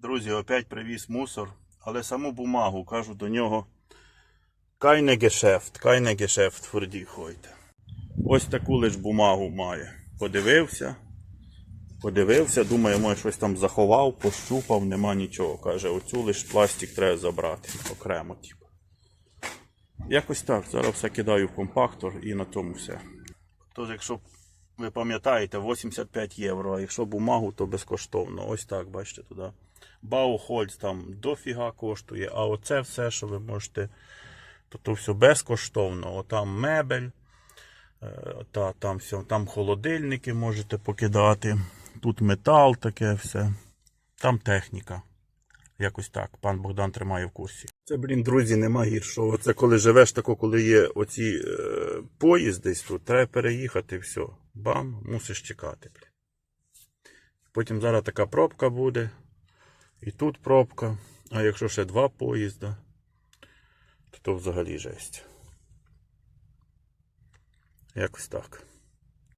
Друзі, опять привіз мусор, але саму бумагу, кажу до нього. Кайне гешефт, кайне гешефт, тверді хойте. Ось таку лиш бумагу має. Подивився. Подивився, думає, може щось там заховав, пощупав, нема нічого. Каже, оцю лиш пластик треба забрати окремо, типу. Якось так. Зараз все кидаю в компактор і на тому все. Тож, якщо ви пам'ятаєте, 85 євро, а якщо бумагу, то безкоштовно. Ось так, бачите, туди. Баухольц там дофіга коштує, а оце все, що ви можете, то, то все безкоштовно. Отам мебель, е, та, там, все, там холодильники можете покидати. Тут метал таке все. Там техніка. Якось так. Пан Богдан тримає в курсі. Це, блін, друзі, нема гіршого. Це коли живеш тако, коли є оці е, поїзд десь тут, треба переїхати, все. Бам, мусиш чекати. Блін. Потім зараз така пробка буде. І тут пробка. А якщо ще два поїзда, то, то взагалі жесть. Якось так.